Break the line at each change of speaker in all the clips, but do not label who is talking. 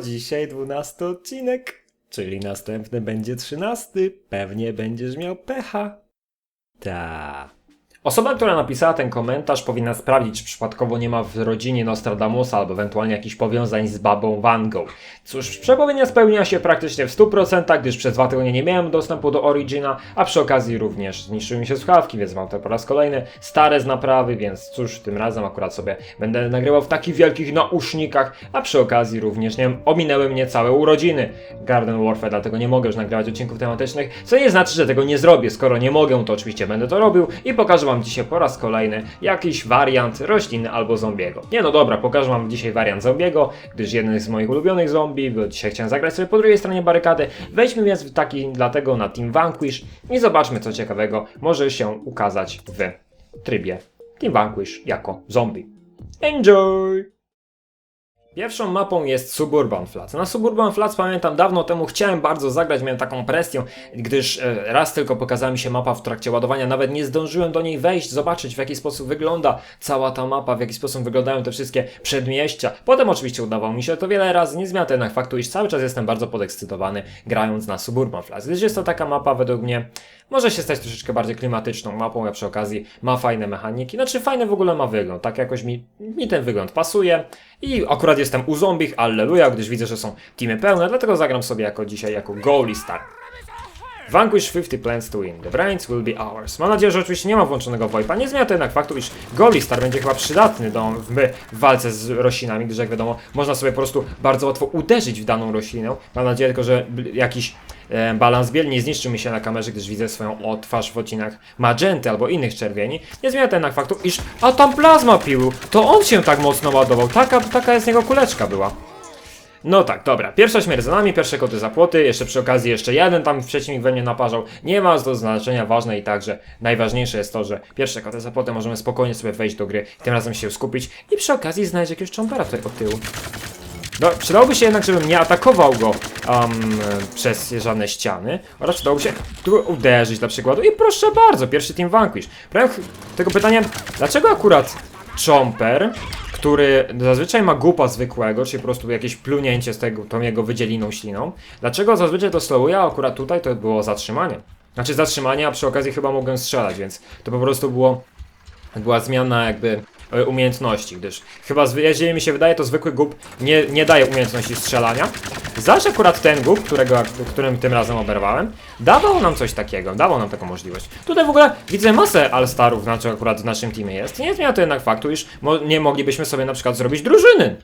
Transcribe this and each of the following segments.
dzisiaj 12 odcinek, czyli następny będzie 13. Pewnie będziesz miał pecha. Ta. Osoba, która napisała ten komentarz powinna sprawdzić, czy przypadkowo nie ma w rodzinie Nostradamusa albo ewentualnie jakichś powiązań z babą Wangą. Cóż, przepowiednia spełniła się praktycznie w 100%, gdyż przez dwa tygodnie nie miałem dostępu do Origina, a przy okazji również zniszczyły mi się słuchawki, więc mam to po raz kolejny stare z naprawy, więc cóż, tym razem akurat sobie będę nagrywał w takich wielkich nausznikach, a przy okazji również, nie wiem, ominęły mnie całe urodziny Garden Warfare, dlatego nie mogę już nagrywać odcinków tematycznych, co nie znaczy, że tego nie zrobię. Skoro nie mogę, to oczywiście będę to robił i pokażę wam dzisiaj po raz kolejny jakiś wariant rośliny albo zombiego. Nie no dobra, pokażę wam dzisiaj wariant zombiego, gdyż jeden z moich ulubionych zombie, bo dzisiaj chciałem zagrać sobie po drugiej stronie barykady. Wejdźmy więc w taki dlatego na Team Vanquish i zobaczmy co ciekawego może się ukazać w trybie Team Vanquish jako zombie. Enjoy! Pierwszą mapą jest Suburban Flats. Na Suburban Flats pamiętam dawno temu chciałem bardzo zagrać, miałem taką presję, gdyż e, raz tylko pokazała mi się mapa w trakcie ładowania, nawet nie zdążyłem do niej wejść, zobaczyć w jaki sposób wygląda cała ta mapa, w jaki sposób wyglądają te wszystkie przedmieścia. Potem oczywiście udawało mi się to wiele razy, nie zmienia to jednak faktu, iż cały czas jestem bardzo podekscytowany grając na Suburban Flats, gdyż jest to taka mapa według mnie może się stać troszeczkę bardziej klimatyczną mapą, a przy okazji ma fajne mechaniki. Znaczy fajny w ogóle ma wygląd, tak jakoś mi, mi ten wygląd pasuje. I akurat jestem u zombich, alleluja, gdyż widzę, że są teamy pełne, dlatego zagram sobie jako dzisiaj jako goalie star. Vanquish 50 plans to win. The brains will be ours. Mam nadzieję, że oczywiście nie ma włączonego VoIPa. Nie zmienia to jednak faktu, iż Goalie Star będzie chyba przydatny do, w, w walce z roślinami, gdyż jak wiadomo, można sobie po prostu bardzo łatwo uderzyć w daną roślinę. Mam nadzieję tylko, że jakiś balans biel nie zniszczy mi się na kamerze, gdyż widzę swoją twarz w odcinkach magenty albo innych czerwieni. Nie zmienia to jednak faktu, iż... A tam plazma pił! To on się tak mocno ładował. Taka, taka jest niego kuleczka była. No tak, dobra. Pierwsza śmierć za nami, pierwsze koty za płoty, jeszcze przy okazji jeszcze jeden tam przeciwnik we mnie naparzał. Nie ma to znaczenia ważne i tak, że najważniejsze jest to, że pierwsze koty za płoty możemy spokojnie sobie wejść do gry, tym razem się skupić i przy okazji znaleźć jakiegoś chompera tutaj od tyłu. No, przydałoby się jednak, żebym nie atakował go um, przez żadne ściany oraz przydałoby się uderzyć dla przykładu i proszę bardzo, pierwszy Team Vanquish. Problem tego pytania, dlaczego akurat Chomper, który zazwyczaj ma gupa zwykłego, czyli po prostu jakieś plunięcie z tego, tą jego wydzieliną śliną, dlaczego zazwyczaj to slowuje, a akurat tutaj to było zatrzymanie. Znaczy zatrzymanie, a przy okazji chyba mogłem strzelać, więc to po prostu było była zmiana jakby umiejętności, gdyż chyba, jeżeli mi się wydaje, to zwykły gub nie, nie daje umiejętności strzelania. Zaś akurat ten gub, którego, którym tym razem oberwałem, dawał nam coś takiego, dawał nam taką możliwość. Tutaj w ogóle widzę masę All-Starów, znaczy akurat w naszym teamie jest. Nie zmienia to jednak faktu, iż mo- nie moglibyśmy sobie na przykład zrobić drużyny.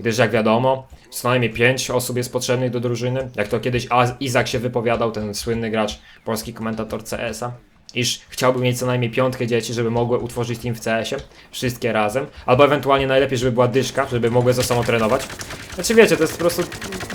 Gdyż jak wiadomo, co najmniej 5 osób jest potrzebnych do drużyny. Jak to kiedyś Izak się wypowiadał, ten słynny gracz, polski komentator CS-a. Iż chciałby mieć co najmniej piątkę dzieci, żeby mogły utworzyć team w CS-ie. Wszystkie razem. Albo ewentualnie najlepiej, żeby była dyszka, żeby mogły ze sobą trenować. Znaczy wiecie, to jest po prostu.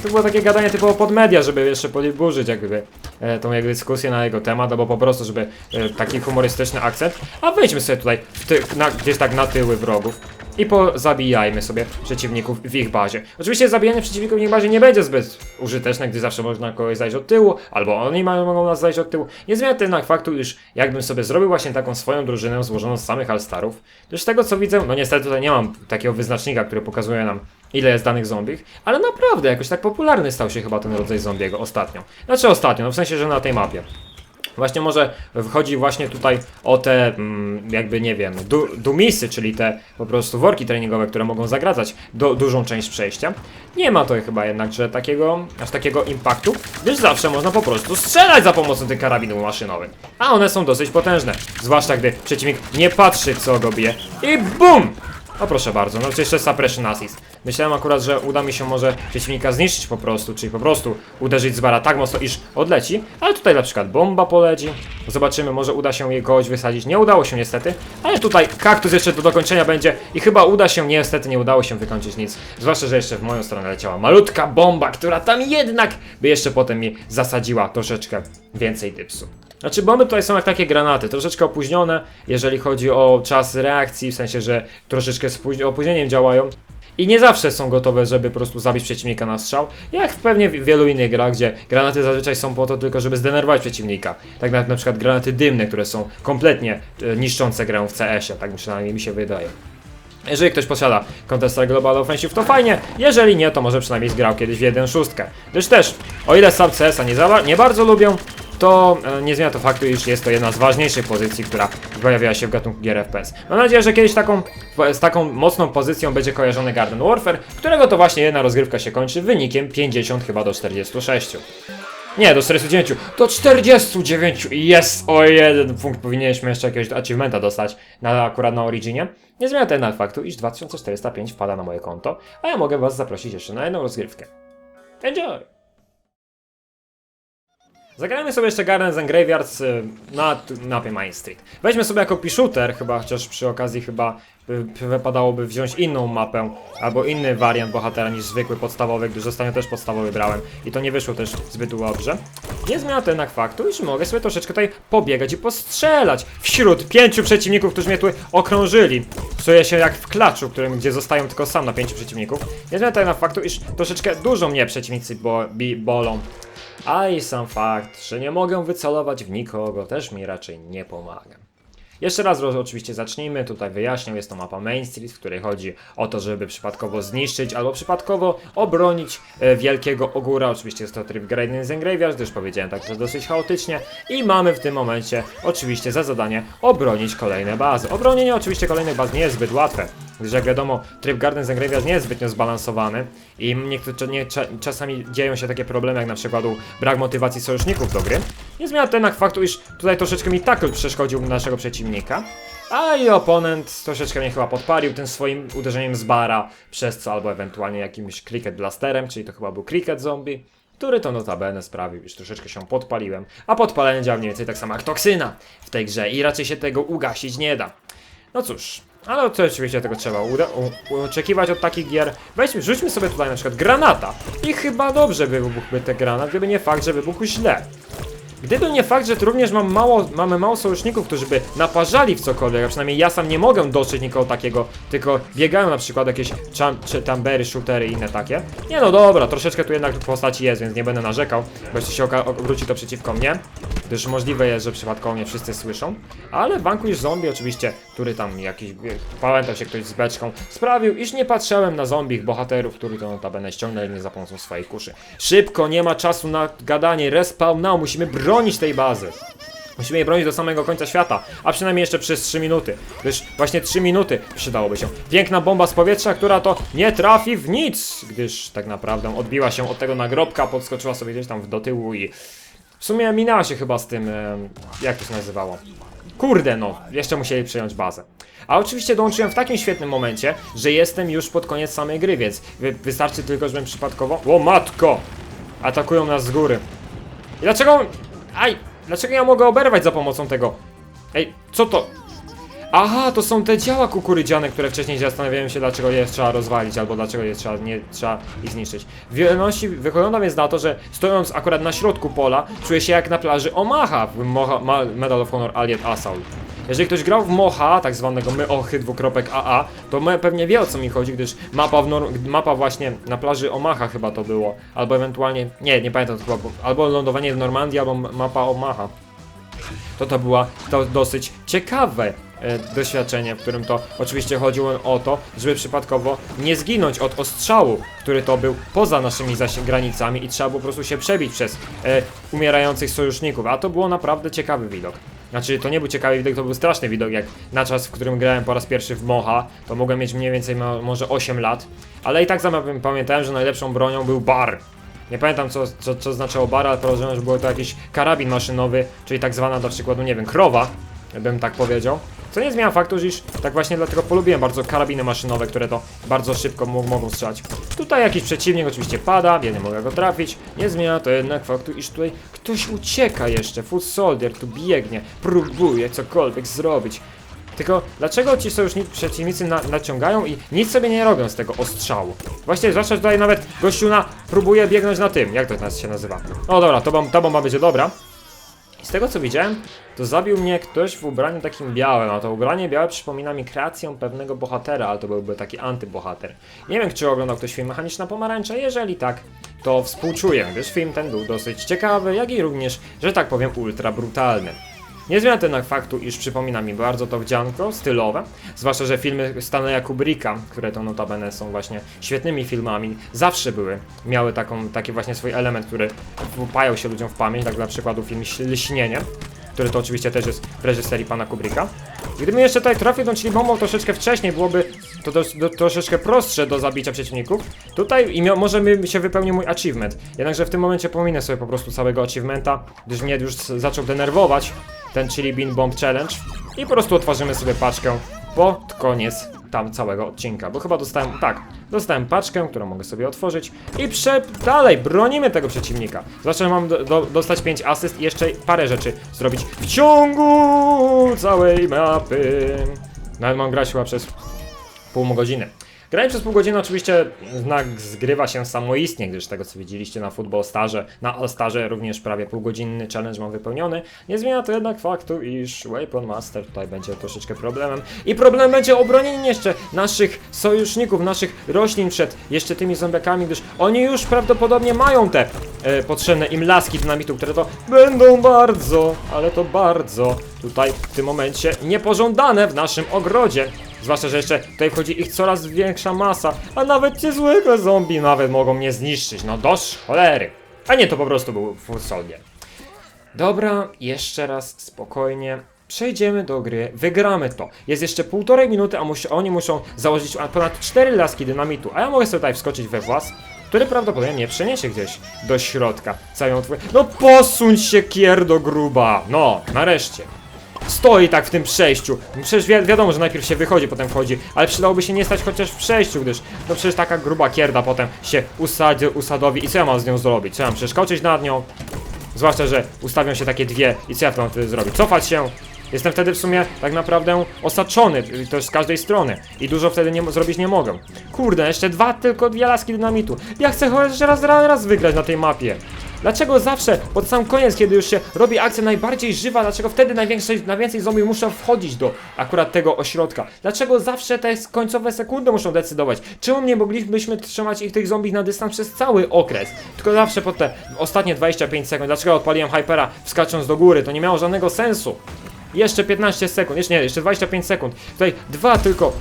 To było takie gadanie typowo pod media, żeby jeszcze podburzyć jakby e, tą jakby dyskusję na jego temat, albo po prostu, żeby e, taki humorystyczny akcent. A wejdźmy sobie tutaj ty, na, gdzieś tak na tyły wrogów i pozabijajmy sobie przeciwników w ich bazie. Oczywiście zabijanie przeciwników w ich bazie nie będzie zbyt użyteczne, gdy zawsze można kogoś zajść od tyłu, albo oni mogą nas zajść od tyłu. Nie zmienia to jednak faktu, iż jakbym sobie zrobił właśnie taką swoją drużynę złożoną z samych All-Starów, to z tego co widzę, no niestety tutaj nie mam takiego wyznacznika, który pokazuje nam ile jest danych zombich, ale naprawdę jakoś tak popularny stał się chyba ten rodzaj zombiego ostatnio. Znaczy ostatnio, no w sensie, że na tej mapie. Właśnie może wchodzi właśnie tutaj o te, mm, jakby nie wiem, du, dumisy, czyli te po prostu worki treningowe, które mogą zagradzać do, dużą część przejścia. Nie ma to chyba jednak, że takiego, aż takiego impaktu, gdyż zawsze można po prostu strzelać za pomocą tych karabinów maszynowych. A one są dosyć potężne, zwłaszcza gdy przeciwnik nie patrzy co go bije i BUM! O proszę bardzo, no jeszcze suppression assist. Myślałem akurat, że uda mi się może przeciwnika zniszczyć po prostu, czyli po prostu uderzyć z bara tak mocno, iż odleci, ale tutaj na przykład bomba poleci. Zobaczymy, może uda się jej kogoś wysadzić. Nie udało się niestety, ale tutaj kaktus jeszcze do dokończenia będzie i chyba uda się, niestety nie udało się wykończyć nic. Zwłaszcza, że jeszcze w moją stronę leciała malutka bomba, która tam jednak by jeszcze potem mi zasadziła troszeczkę więcej dypsu. Znaczy bomby tutaj są jak takie granaty, troszeczkę opóźnione, jeżeli chodzi o czas reakcji, w sensie, że troszeczkę z póź- opóźnieniem działają. I nie zawsze są gotowe, żeby po prostu zabić przeciwnika na strzał, jak pewnie w wielu innych grach, gdzie granaty zazwyczaj są po to tylko, żeby zdenerwować przeciwnika. Tak jak na przykład granaty dymne, które są kompletnie e, niszczące grę w CS-ie, tak przynajmniej mi się wydaje. Jeżeli ktoś posiada Counter-Strike Global Offensive to fajnie, jeżeli nie, to może przynajmniej zgrał kiedyś w 1.6. Gdyż też, o ile sam CS-a nie, nie bardzo lubią, to e, nie zmienia to faktu, iż jest to jedna z ważniejszych pozycji, która pojawiła się w gatunku gier FPS. Mam nadzieję, że kiedyś taką, z taką mocną pozycją będzie kojarzony Garden Warfare, którego to właśnie jedna rozgrywka się kończy wynikiem 50 chyba do 46. Nie, do 49. Do 49! Jest! O jeden punkt powinieneśmy jeszcze jakiegoś achievementa dostać na, akurat na Originie. Nie zmienia to jednak faktu, iż 2405 wpada na moje konto, a ja mogę was zaprosić jeszcze na jedną rozgrywkę. Enjoy! Zagrajmy sobie jeszcze Gardens and Graveyards y, na mapie Main Street. Weźmy sobie jako shooter, chyba, chociaż przy okazji chyba y, wypadałoby wziąć inną mapę, albo inny wariant bohatera niż zwykły podstawowy, gdyż ostatnio też podstawowy brałem i to nie wyszło też zbyt dobrze. Nie zmienia to jednak faktu, iż mogę sobie troszeczkę tutaj pobiegać i postrzelać wśród pięciu przeciwników, którzy mnie tu okrążyli. Czuję się jak w klaczu, którym, gdzie zostają tylko sam na pięciu przeciwników. Nie zmienia to jednak faktu, iż troszeczkę dużo mnie przeciwnicy bo, bolą. A i sam fakt, że nie mogę wycelować w nikogo, też mi raczej nie pomaga. Jeszcze raz oczywiście zacznijmy, tutaj wyjaśnię, jest to mapa Main Street, w której chodzi o to, żeby przypadkowo zniszczyć albo przypadkowo obronić e, wielkiego ogóra. Oczywiście jest to tryb Gradins and Graveyards, gdyż powiedziałem tak, że dosyć chaotycznie i mamy w tym momencie oczywiście za zadanie obronić kolejne bazy. Obronienie oczywiście kolejnych baz nie jest zbyt łatwe, gdyż jak wiadomo tryb Gardens and Graveyards nie jest zbytnio zbalansowany i niektóre, nie, cza, czasami dzieją się takie problemy jak na przykład brak motywacji sojuszników do gry. Nie zmienia to jednak faktu, iż tutaj troszeczkę mi tackle przeszkodził naszego przeciwnika, a i oponent troszeczkę mnie chyba podpalił tym swoim uderzeniem z bara, przez co albo ewentualnie jakimś cricket blasterem, czyli to chyba był cricket zombie, który to notabene sprawił, iż troszeczkę się podpaliłem, a podpalenie działa mniej więcej tak samo jak toksyna w tej grze i raczej się tego ugasić nie da. No cóż, ale to oczywiście tego trzeba uda- oczekiwać od takich gier. Weźmy, rzućmy sobie tutaj na przykład granata. I chyba dobrze wybuchłby ten granat, gdyby nie fakt, że wybuchł źle. Gdyby nie fakt, że również mam mało, mamy mało sojuszników, którzy by naparzali w cokolwiek, a przynajmniej ja sam nie mogę dotrzeć nikogo takiego, tylko biegają na przykład jakieś cham, czy tambery, shootery i inne takie. Nie no dobra, troszeczkę tu jednak postaci jest, więc nie będę narzekał, bo jeszcze się obróci to przeciwko mnie, gdyż możliwe jest, że przypadkowo mnie wszyscy słyszą. Ale Vanquish Zombie oczywiście, który tam jakiś, pamiętał się ktoś z beczką, sprawił, iż nie patrzyłem na zombich bohaterów, których to notabene ściągnęli mnie za pomocą swojej kuszy. Szybko, nie ma czasu na gadanie, respawn now, musimy bronić tej bazy. Musimy je bronić do samego końca świata, a przynajmniej jeszcze przez 3 minuty, gdyż właśnie 3 minuty przydałoby się. Piękna bomba z powietrza, która to nie trafi w nic, gdyż tak naprawdę odbiła się od tego nagrobka, podskoczyła sobie gdzieś tam do tyłu i w sumie minęła się chyba z tym, jak to się nazywało. Kurde no, jeszcze musieli przejąć bazę. A oczywiście dołączyłem w takim świetnym momencie, że jestem już pod koniec samej gry, więc wy, wystarczy tylko, żebym przypadkowo... O matko! Atakują nas z góry. I dlaczego... Aj! Dlaczego ja mogę oberwać za pomocą tego? Ej, co to? Aha, to są te działa kukurydziane, które wcześniej zastanawiałem się, dlaczego je trzeba rozwalić, albo dlaczego je trzeba, nie trzeba ich zniszczyć. W wielności wygląda więc na to, że stojąc akurat na środku pola, czuję się jak na plaży Omaha w Moha, Ma, Medal of Honor Allied Assault. Jeżeli ktoś grał w Moha, tak zwanego Myochy dwukropek AA, to pewnie wie o co mi chodzi, gdyż mapa, mapa właśnie na plaży Omaha chyba to było, albo ewentualnie, nie, nie pamiętam, to chyba, albo lądowanie w Normandii, albo mapa Omaha to to była to dosyć ciekawe doświadczenie, w którym to oczywiście chodziło o to, żeby przypadkowo nie zginąć od ostrzału, który to był poza naszymi granicami i trzeba było po prostu się przebić przez e, umierających sojuszników, a to było naprawdę ciekawy widok. Znaczy, to nie był ciekawy widok, to był straszny widok, jak na czas, w którym grałem po raz pierwszy w Mocha, to mogłem mieć mniej więcej może 8 lat, ale i tak pamiętałem, że najlepszą bronią był bar. Nie pamiętam co, co, co znaczyło bar, ale podejrzewam, że był to jakiś karabin maszynowy, czyli tak zwana dla przykładu, nie wiem, krowa, bym tak powiedział. Co nie zmienia faktu, że iż tak właśnie dlatego polubiłem bardzo karabiny maszynowe, które to bardzo szybko mo- mogą strzelać. Tutaj jakiś przeciwnik oczywiście pada, ja nie mogę go trafić. Nie zmienia to jednak faktu, iż tutaj ktoś ucieka jeszcze. Foot Soldier tu biegnie, próbuje cokolwiek zrobić. Tylko dlaczego ci sojuszni przeciwnicy na, naciągają i nic sobie nie robią z tego ostrzału? Właśnie, zwłaszcza tutaj nawet gościuna próbuje biegnąć na tym, jak to nas się nazywa? No dobra, to, bom- ta bomba będzie dobra. I z tego co widziałem, to zabił mnie ktoś w ubraniu takim białym, a to ubranie białe przypomina mi kreację pewnego bohatera, ale to byłby taki antybohater. Nie wiem, czy oglądał ktoś film Mechaniczna Pomarańcza, jeżeli tak, to współczuję, gdyż film ten był dosyć ciekawy, jak i również, że tak powiem, ultra brutalny. Nie zmienia to jednak faktu, iż przypomina mi bardzo to wdzianko stylowe, zwłaszcza, że filmy Stanleya Kubricka, które to notabene są właśnie świetnymi filmami, zawsze były, miały taką, taki właśnie swój element, który wpajał się ludziom w pamięć, tak dla przykładu film Lśnienie, który to oczywiście też jest w reżyserii pana Kubricka. Gdybym jeszcze tutaj trafił tą czyli bombą troszeczkę wcześniej, byłoby to dos- do, troszeczkę prostsze do zabicia przeciwników. Tutaj i może mi się wypełnił mój achievement. Jednakże w tym momencie pominę sobie po prostu całego achievementa, gdyż mnie już zaczął denerwować ten Chili Bean Bomb Challenge. I po prostu otworzymy sobie paczkę pod koniec tam całego odcinka, bo chyba dostałem, tak, dostałem paczkę, którą mogę sobie otworzyć i prze... dalej, bronimy tego przeciwnika. Zwłaszcza, że mam do, do, dostać 5 asyst i jeszcze parę rzeczy zrobić w ciągu całej mapy. Nawet mam grać chyba przez pół godziny. Grając przez pół godziny oczywiście znak zgrywa się samoistnie, gdyż tego co widzieliście na Football Starze, na All Starze również prawie półgodzinny challenge mam wypełniony. Nie zmienia to jednak faktu, iż Weapon Master tutaj będzie troszeczkę problemem. I problem będzie obronienie jeszcze naszych sojuszników, naszych roślin przed jeszcze tymi zombiakami, gdyż oni już prawdopodobnie mają te e, potrzebne im laski dynamitu, które to będą bardzo, ale to bardzo tutaj w tym momencie niepożądane w naszym ogrodzie. Zwłaszcza, że jeszcze tutaj wchodzi ich coraz większa masa, a nawet ci zwykłe zombie nawet mogą mnie zniszczyć. No dosz cholery. A nie, to po prostu był full soldier. Dobra, jeszcze raz spokojnie. Przejdziemy do gry, wygramy to. Jest jeszcze półtorej minuty, a mus oni muszą założyć ponad 4 laski dynamitu, a ja mogę sobie tutaj wskoczyć we włas, który prawdopodobnie mnie przeniesie gdzieś do środka. Całą twój... No posuń się, kierdo gruba! No, nareszcie. Stoi tak w tym przejściu. Przecież wi wiadomo, że najpierw się wychodzi, potem wchodzi, ale przydałoby się nie stać chociaż w przejściu, gdyż no przecież taka gruba kierda potem się usadzi, usadowi i co ja mam z nią zrobić? Co ja mam przeskoczyć nad nią? Zwłaszcza, że ustawią się takie dwie i co ja mam wtedy zrobić? Cofać się? Jestem wtedy w sumie tak naprawdę osaczony, y, to z każdej strony i dużo wtedy nie, zrobić nie mogę. Kurde, jeszcze dwa, tylko dwie laski dynamitu. Ja chcę chociaż raz, raz, raz wygrać na tej mapie. Dlaczego zawsze pod sam koniec, kiedy już się robi akcja najbardziej żywa, dlaczego wtedy najwięcej, najwięcej zombie muszą wchodzić do akurat tego ośrodka? Dlaczego zawsze te końcowe sekundy muszą decydować? Czemu nie moglibyśmy trzymać ich tych zombie na dystans przez cały okres? Tylko zawsze pod te ostatnie 25 sekund. Dlaczego odpaliłem Hypera wskacząc do góry? To nie miało żadnego sensu. Jeszcze 15 sekund, jeszcze nie, jeszcze 25 sekund. Tutaj dwa tylko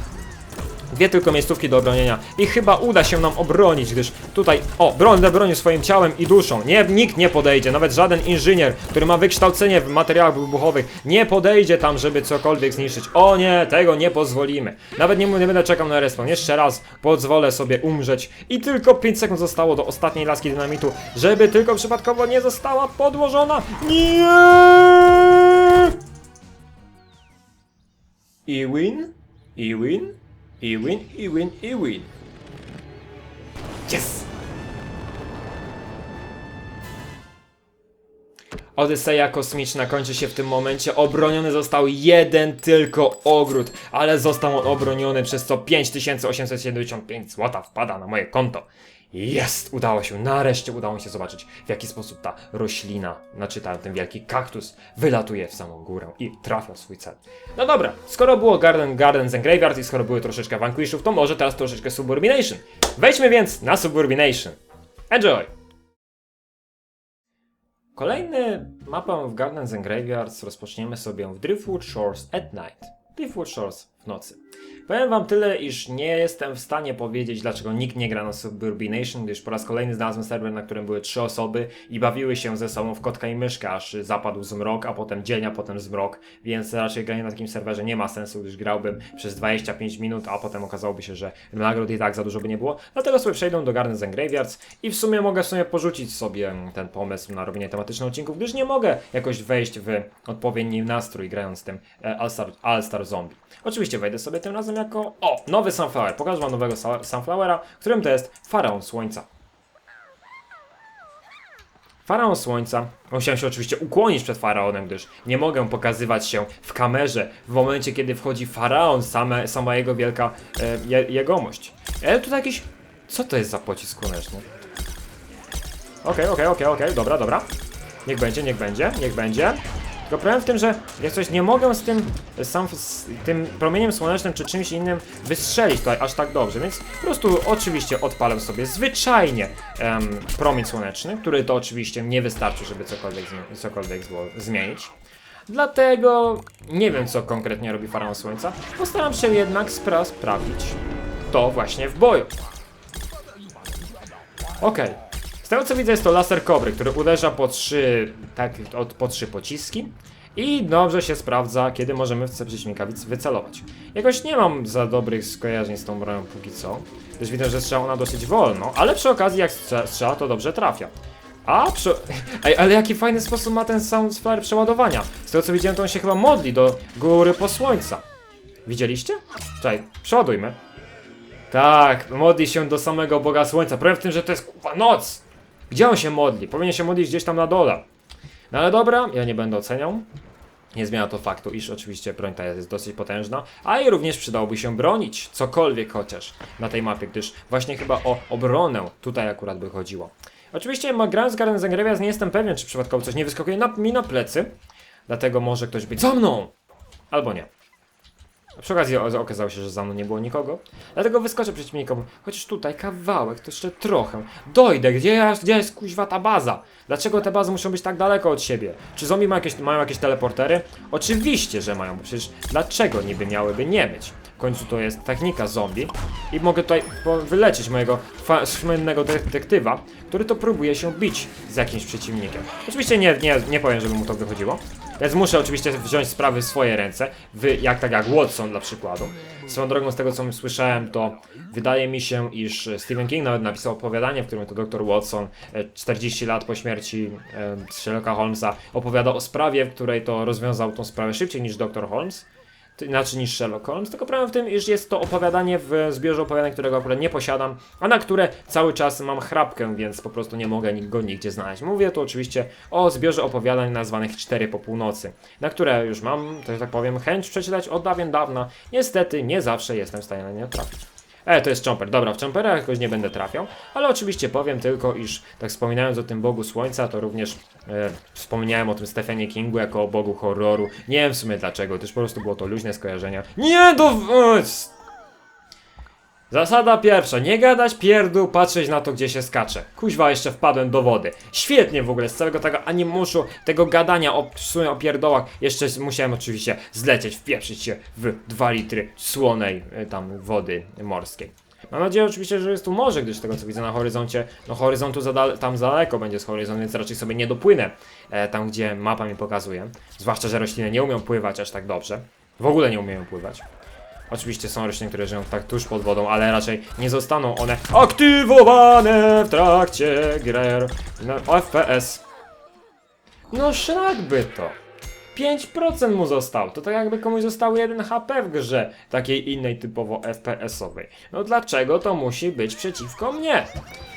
Dwie tylko miejscówki do obronienia i chyba uda się nam obronić, gdyż tutaj, o, broń bronił swoim ciałem i duszą. Nie, nikt nie podejdzie, nawet żaden inżynier, który ma wykształcenie w materiałach wybuchowych, nie podejdzie tam, żeby cokolwiek zniszczyć. O nie, tego nie pozwolimy. Nawet nie, nie będę czekał na respawn. Jeszcze raz pozwolę sobie umrzeć i tylko 5 sekund zostało do ostatniej laski dynamitu, żeby tylko przypadkowo nie została podłożona. Nie! I win? I win? I win, i win, i win. Yes! Odyseja kosmiczna kończy się w tym momencie. Obroniony został jeden tylko ogród, ale został on obroniony, przez co 5875 zł wpada na moje konto. Jest! Udało się, nareszcie udało mi się zobaczyć, w jaki sposób ta roślina, znaczy ten wielki kaktus, wylatuje w samą górę i trafia w swój cel. No dobra, skoro było Garden, Gardens and Graveyard i skoro były troszeczkę Vanquishów, to może teraz troszeczkę Suburbination. Wejdźmy więc na Suburbination. Enjoy! Kolejny mapę w Gardens and Graveyards rozpoczniemy sobie w Driftwood Shores at night. Driftwood Shores w nocy. Powiem wam tyle, iż nie jestem w stanie powiedzieć, dlaczego nikt nie gra na Suburbination, gdyż po raz kolejny znalazłem serwer, na którym były trzy osoby i bawiły się ze sobą w kotka i myszkę, aż zapadł zmrok, a potem dzień, a potem zmrok, więc raczej granie na takim serwerze nie ma sensu, gdyż grałbym przez 25 minut, a potem okazałoby się, że nagród i tak za dużo by nie było. Dlatego sobie przejdę do Gardens and Graveyards i w sumie mogę w sumie porzucić sobie ten pomysł na robienie tematycznych odcinków, gdyż nie mogę jakoś wejść w odpowiedni nastrój grając tym e, All Zombie. Oczywiście wejdę sobie tym razem jako, o, nowy Sunflower. Pokażę wam nowego Sunflowera, którym to jest Faraon Słońca. Faraon Słońca. Musiałem się oczywiście ukłonić przed Faraonem, gdyż nie mogę pokazywać się w kamerze w momencie, kiedy wchodzi Faraon, same, sama jego wielka e, je, jegomość. Ale tutaj jakiś... Co to jest za pocisk słoneczny? Okej, okej, okej, okej, dobra, dobra. Niech będzie, niech będzie, niech będzie. Tylko problem w tym, że jak coś nie mogę z tym, sam, z tym promieniem słonecznym czy czymś innym wystrzelić tutaj aż tak dobrze, więc po prostu oczywiście odpalę sobie zwyczajnie em, promień słoneczny, który to oczywiście nie wystarczy, żeby cokolwiek, cokolwiek zmienić. Dlatego nie wiem, co konkretnie robi Faraon Słońca. Postaram się jednak spra- sprawdzić to właśnie w boju. Okej. Z tego co widzę jest to laser kobry, który uderza po trzy, tak, od, po trzy pociski i dobrze się sprawdza, kiedy możemy w przeciwnika wyc- wycelować. Jakoś nie mam za dobrych skojarzeń z tą bronią póki co, gdyż widzę, że strzela ona dosyć wolno, ale przy okazji jak strze- strzela to dobrze trafia. A, przy... Ej, ale jaki fajny sposób ma ten sound flare przeładowania. Z tego co widziałem, to on się chyba modli do góry po słońca. Widzieliście? Czekaj, przeładujmy. Tak, modli się do samego Boga Słońca. Problem w tym, że to jest noc. Gdzie on się modli? Powinien się modlić gdzieś tam na dole. No ale dobra, ja nie będę oceniał. Nie zmienia to faktu, iż oczywiście broń ta jest dosyć potężna, a i również przydałoby się bronić, cokolwiek chociaż na tej mapie, gdyż właśnie chyba o obronę tutaj akurat by chodziło. Oczywiście grając Garden Zagrewias nie jestem pewien, czy przypadkowo coś nie wyskakuje na, mi na plecy, dlatego może ktoś być za mną! Albo nie. A przy okazji okazało się, że za mną nie było nikogo. Dlatego wyskoczę przeciwnikowi. Chociaż tutaj kawałek, to jeszcze trochę. Dojdę, gdzie, gdzie jest kuźwa ta baza? Dlaczego te bazy muszą być tak daleko od siebie? Czy zombie ma jakieś, mają jakieś teleportery? Oczywiście, że mają, bo przecież dlaczego niby miałyby nie mieć? W końcu to jest technika zombie i mogę tutaj wyleczyć mojego słynnego detektywa, który to próbuje się bić z jakimś przeciwnikiem. Oczywiście nie, nie, nie powiem, żeby mu to wychodziło. Więc muszę oczywiście wziąć sprawy w swoje ręce, w, jak tak jak Watson dla przykładu. Swoją drogą z tego co słyszałem, to wydaje mi się, iż Stephen King nawet napisał opowiadanie, w którym to dr Watson e, 40 lat po śmierci e, Sherlocka Holmesa opowiada o sprawie, w której to rozwiązał tą sprawę szybciej niż dr Holmes. Inaczej niż Sherlock Holmes, tylko problem w tym, iż jest to opowiadanie w zbiorze opowiadań, którego akurat nie posiadam, a na które cały czas mam chrapkę, więc po prostu nie mogę go nigdzie znaleźć. Mówię tu oczywiście o zbiorze opowiadań nazwanych Cztery po północy, na które już mam, że tak powiem, chęć przeczytać od dawien dawna. Niestety nie zawsze jestem w stanie na nie trafić. E, to jest Chomper. Dobra, w Chompera jakoś nie będę trafiał, ale oczywiście powiem tylko, iż tak wspominając o tym Bogu Słońca, to również e, wspomniałem o tym Stephenie Kingu jako o Bogu horroru. Nie wiem w sumie dlaczego, też po prostu było to luźne skojarzenia. Nie do... e, Zasada pierwsza, nie gadać pierdół, patrzeć na to, gdzie się skacze. Kuźwa, jeszcze wpadłem do wody. Świetnie w ogóle, z całego tego animuszu, tego gadania o, o pierdołach, jeszcze musiałem oczywiście zlecieć, wpieprzyć się w 2 litry słonej y, tam wody morskiej. Mam nadzieję oczywiście, że jest tu morze, gdyż tego co widzę na horyzoncie, no horyzontu za tam za daleko będzie z horyzont, więc raczej sobie nie dopłynę e, tam, gdzie mapa mi pokazuje. Zwłaszcza, że rośliny nie umią pływać aż tak dobrze. W ogóle nie umieją pływać. Oczywiście są rośliny, które żyją tak tuż pod wodą, ale raczej nie zostaną one aktywowane w trakcie gier na FPS. No szlak by to. 5% mu został. To tak jakby komuś został 1 HP w grze, takiej innej typowo FPS-owej. No dlaczego to musi być przeciwko mnie?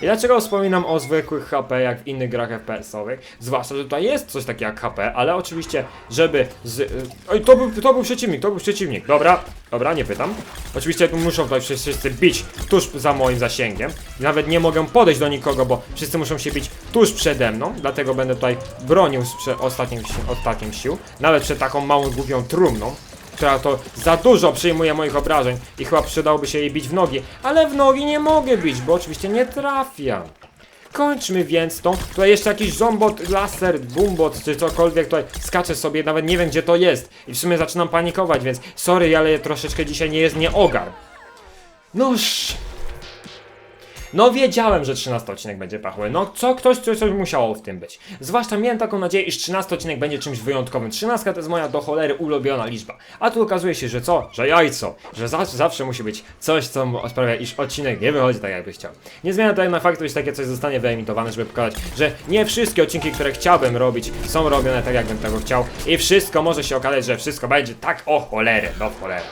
I dlaczego wspominam o zwykłych HP jak w innych grach FPS-owych? Zwłaszcza, że tutaj jest coś takiego jak HP, ale oczywiście, żeby z... y, Oj, to był, to był przeciwnik, to był przeciwnik. Dobra, dobra, nie pytam. Oczywiście muszą tutaj wszyscy bić tuż za moim zasięgiem. Nawet nie mogę podejść do nikogo, bo wszyscy muszą się bić tuż przede mną, dlatego będę tutaj bronił z ostatnim, ostatnim sił. Nawet przed taką małą, głupią trumną która to za dużo przyjmuje moich obrażeń i chyba przydałoby się jej bić w nogi, ale w nogi nie mogę bić, bo oczywiście nie trafiam. Kończmy więc to. Tutaj jeszcze jakiś zombot, laser, bumbot, czy cokolwiek tutaj skacze sobie, nawet nie wiem gdzie to jest. I w sumie zaczynam panikować, więc sorry, ale troszeczkę dzisiaj nie jest nie ogar. Noż. No wiedziałem, że 13 odcinek będzie pachły. No co, ktoś, coś, coś musiało w tym być. Zwłaszcza miałem taką nadzieję, iż 13 odcinek będzie czymś wyjątkowym. 13 to jest moja do cholery ulubiona liczba. A tu okazuje się, że co? Że jajco. Że zawsze, zawsze musi być coś, co sprawia, iż odcinek nie wychodzi tak, jakby chciał. Nie zmienia to jednak faktu, iż takie coś zostanie wyemitowane, żeby pokazać, że nie wszystkie odcinki, które chciałbym robić, są robione tak, jakbym tego chciał. I wszystko może się okazać, że wszystko będzie tak o cholerę, do cholery.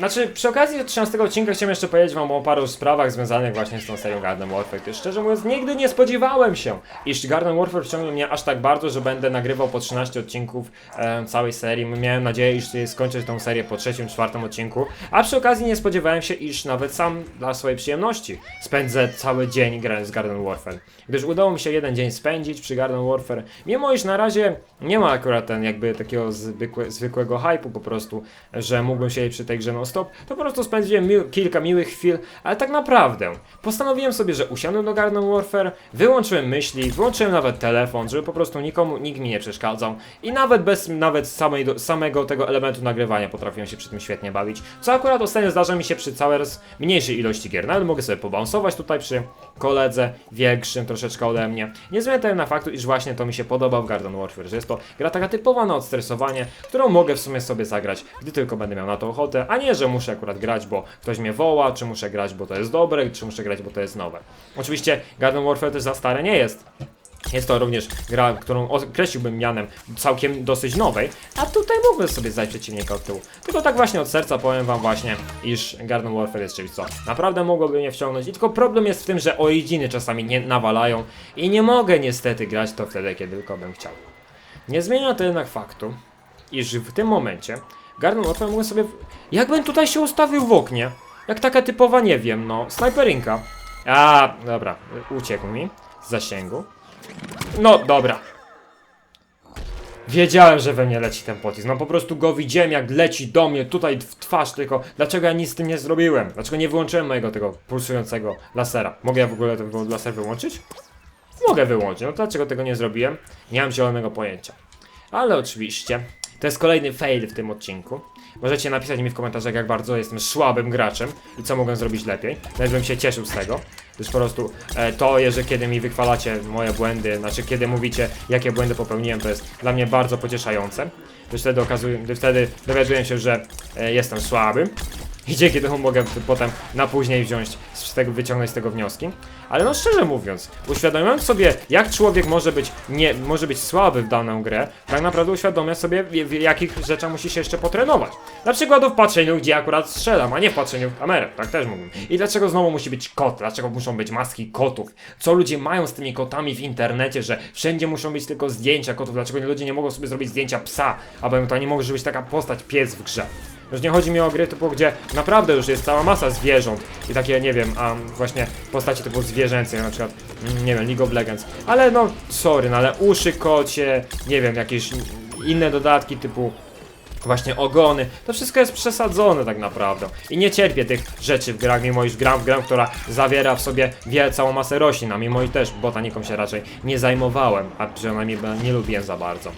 Znaczy, przy okazji 13 odcinka chciałem jeszcze powiedzieć wam o paru sprawach związanych właśnie z tą serią Garden Warfare. gdyż Szczerze mówiąc, nigdy nie spodziewałem się, iż Garden Warfare wciągnie mnie aż tak bardzo, że będę nagrywał po 13 odcinków e, całej serii. Miałem nadzieję, iż skończę tą serię po trzecim, czwartym odcinku, a przy okazji nie spodziewałem się, iż nawet sam dla swojej przyjemności spędzę cały dzień grając z Garden Warfare. Gdyż udało mi się jeden dzień spędzić przy Garden Warfare, mimo iż na razie nie ma akurat ten jakby takiego zwykłe, zwykłego hypu po prostu, że mógłbym siedzieć przy tej grze non non-stop, to po prostu spędziłem mi kilka miłych chwil, ale tak naprawdę postanowiłem sobie, że usiądę do Garden Warfare, wyłączyłem myśli, wyłączyłem nawet telefon, żeby po prostu nikomu, nikt mi nie przeszkadzał i nawet bez nawet samej, samego tego elementu nagrywania potrafiłem się przy tym świetnie bawić, co akurat ostatnio zdarza mi się przy całej raz mniejszej ilości gier, nawet mogę sobie pobounsować tutaj przy koledze większym troszeczkę ode mnie. Nie zmieniam na faktu, iż właśnie to mi się podoba w Garden Warfare, że jest to gra taka typowa na odstresowanie, którą mogę w sumie sobie zagrać, gdy tylko będę miał na to ochotę, a nie, że muszę akurat grać, bo ktoś mnie woła, czy muszę grać, bo to jest dobre, czy muszę grać, bo to jest nowe. Oczywiście Garden Warfare też za stare nie jest. Jest to również gra, którą określiłbym mianem całkiem dosyć nowej, a tutaj mógłbym sobie zdać przeciwnika od tyłu. Tylko tak właśnie od serca powiem wam właśnie, iż Garden Warfare jest czymś, co naprawdę mogłoby mnie wciągnąć. I tylko problem jest w tym, że originy czasami nie nawalają i nie mogę niestety grać to wtedy, kiedy tylko bym chciał. Nie zmienia to jednak faktu, iż w tym momencie Garden Warfare mogę sobie... Jakbym tutaj się ustawił w oknie, jak taka typowa, nie wiem, no, snajperinka. A, dobra, uciekł mi z zasięgu. No, dobra. Wiedziałem, że we mnie leci ten pocisk. No po prostu go widziałem, jak leci do mnie tutaj w twarz, tylko dlaczego ja nic z tym nie zrobiłem? Dlaczego nie wyłączyłem mojego tego pulsującego lasera? Mogę ja w ogóle ten laser wyłączyć? Mogę wyłączyć. No dlaczego tego nie zrobiłem? Nie mam zielonego pojęcia. Ale oczywiście, to jest kolejny fail w tym odcinku. Możecie napisać mi w komentarzach, jak bardzo jestem słabym graczem i co mogę zrobić lepiej. Nawet bym się cieszył z tego. Gdyż po prostu e, to, że kiedy mi wychwalacie moje błędy, znaczy kiedy mówicie, jakie błędy popełniłem, to jest dla mnie bardzo pocieszające. Gdyż wtedy, okazuje, gdy wtedy dowiaduję się, że e, jestem słabym. I dzięki temu mogę potem na później wziąć, z tego, wyciągnąć z tego wnioski. Ale no szczerze mówiąc, uświadomiając sobie, jak człowiek może być, nie, może być słaby w daną grę, tak naprawdę uświadamia sobie, w, w jakich rzeczach musi się jeszcze potrenować. Na przykład w patrzeniu, gdzie akurat strzelam, a nie w patrzeniu w kamerę, tak też mógłbym. I dlaczego znowu musi być kot? Dlaczego muszą być maski kotów? Co ludzie mają z tymi kotami w internecie, że wszędzie muszą być tylko zdjęcia kotów? Dlaczego ludzie nie mogą sobie zrobić zdjęcia psa? Albo to nie może być taka postać pies w grze. Już nie chodzi mi o gry typu, gdzie naprawdę już jest cała masa zwierząt i takie, nie wiem, a właśnie postaci typu zwierzęce, na przykład, mm, nie wiem, League of Legends. Ale no, sorry, no ale uszy kocie, nie wiem, jakieś inne dodatki typu właśnie ogony, to wszystko jest przesadzone tak naprawdę. I nie cierpię tych rzeczy w grach, mimo iż gram w grę, która zawiera w sobie wie, całą masę roślin, a mimo iż też botaniką się raczej nie zajmowałem, a przynajmniej nie lubiłem za bardzo.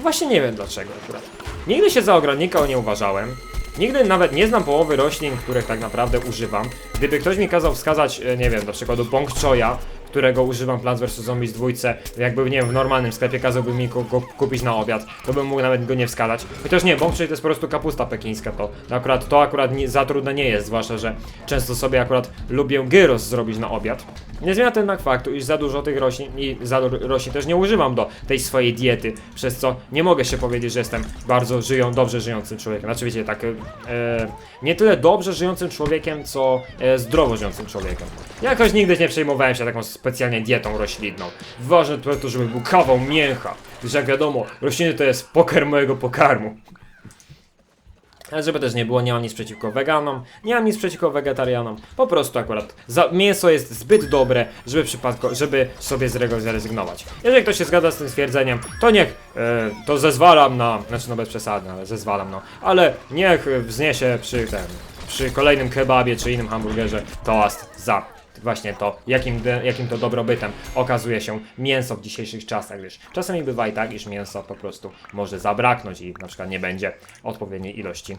Właśnie nie wiem dlaczego akurat. Nigdy się za ogrodnika nie uważałem. Nigdy nawet nie znam połowy roślin, których tak naprawdę używam. Gdyby ktoś mi kazał wskazać, e, nie wiem, na przykład bong choya, którego używam Plants vs Zombies dwójce, jakby, nie wiem, w normalnym sklepie kazałby mi go, kupić na obiad, to bym mógł nawet go nie wskazać. Chociaż nie, choy to jest po prostu kapusta pekińska, to, to akurat, to akurat nie, za trudne nie jest, zwłaszcza, że często sobie akurat lubię gyros zrobić na obiad. Nie zmienia to jednak faktu, iż za dużo tych roślin i za du- roślin też nie używam do tej swojej diety, przez co nie mogę się powiedzieć, że jestem bardzo żyją, dobrze żyjącym człowiekiem. Znaczy wiecie, tak, e, nie tyle dobrze żyjącym człowiekiem, co e, zdrowo żyjącym człowiekiem. Jakoś nigdy nie przejmowałem się taką specjalnie dietą roślinną. Ważne to, to żeby był kawał mięcha, gdyż jak wiadomo, rośliny to jest poker mojego pokarmu. Ale żeby też nie było, nie mam nic przeciwko weganom, nie mam nic przeciwko wegetarianom. Po prostu akurat za, mięso jest zbyt dobre, żeby przypadko, żeby sobie z tego zrezygnować. Jeżeli ktoś się zgadza z tym stwierdzeniem, to niech e, to zezwalam na, znaczy no bez przesady, ale zezwalam no, ale niech wzniesie przy ten, przy kolejnym kebabie czy innym hamburgerze toast za właśnie to, jakim, jakim to dobrobytem okazuje się mięso w dzisiejszych czasach, gdyż czasami bywa i tak, iż mięso po prostu może zabraknąć i na przykład nie będzie odpowiedniej ilości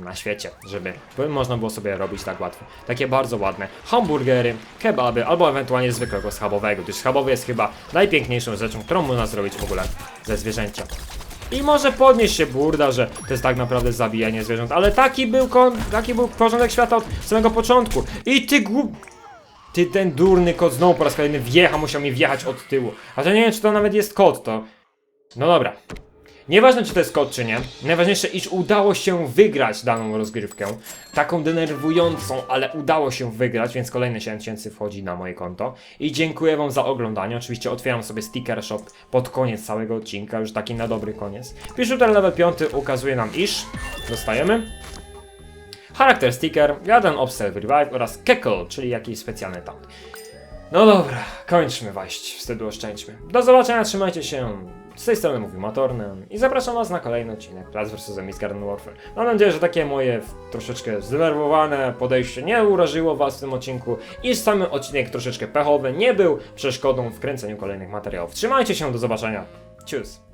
na świecie, żeby by można było sobie robić tak łatwo. Takie bardzo ładne hamburgery, kebaby albo ewentualnie zwykłego schabowego, gdyż schabowy jest chyba najpiękniejszą rzeczą, którą można zrobić w ogóle ze zwierzęcia. I może podnieść się burda, że to jest tak naprawdę zabijanie zwierząt, ale taki był, kon, taki był porządek świata od samego początku. I ty głup... Ty ten durny kot znowu po raz kolejny wjechał, musiał mi wjechać od tyłu. A to nie wiem, czy to nawet jest kot, to... No dobra. Nieważne, czy to jest kot, czy nie. Najważniejsze, iż udało się wygrać daną rozgrywkę. Taką denerwującą, ale udało się wygrać, więc kolejne 7 tysięcy wchodzi na moje konto. I dziękuję wam za oglądanie. Oczywiście otwieram sobie sticker shop pod koniec całego odcinka, już taki na dobry koniec. Piszczuter level 5 ukazuje nam, iż dostajemy charakter sticker, jeden observe revive oraz keckle, czyli jakiś specjalny taunt. No dobra, kończmy waść, wtedy oszczędźmy. Do zobaczenia, trzymajcie się, z tej strony mówił Matornem i zapraszam was na kolejny odcinek Plants vs. Zombies Garden Warfare. Mam nadzieję, że takie moje troszeczkę zdenerwowane podejście nie urażyło was w tym odcinku i sam odcinek troszeczkę pechowy nie był przeszkodą w kręceniu kolejnych materiałów. Trzymajcie się, do zobaczenia. Tschüss.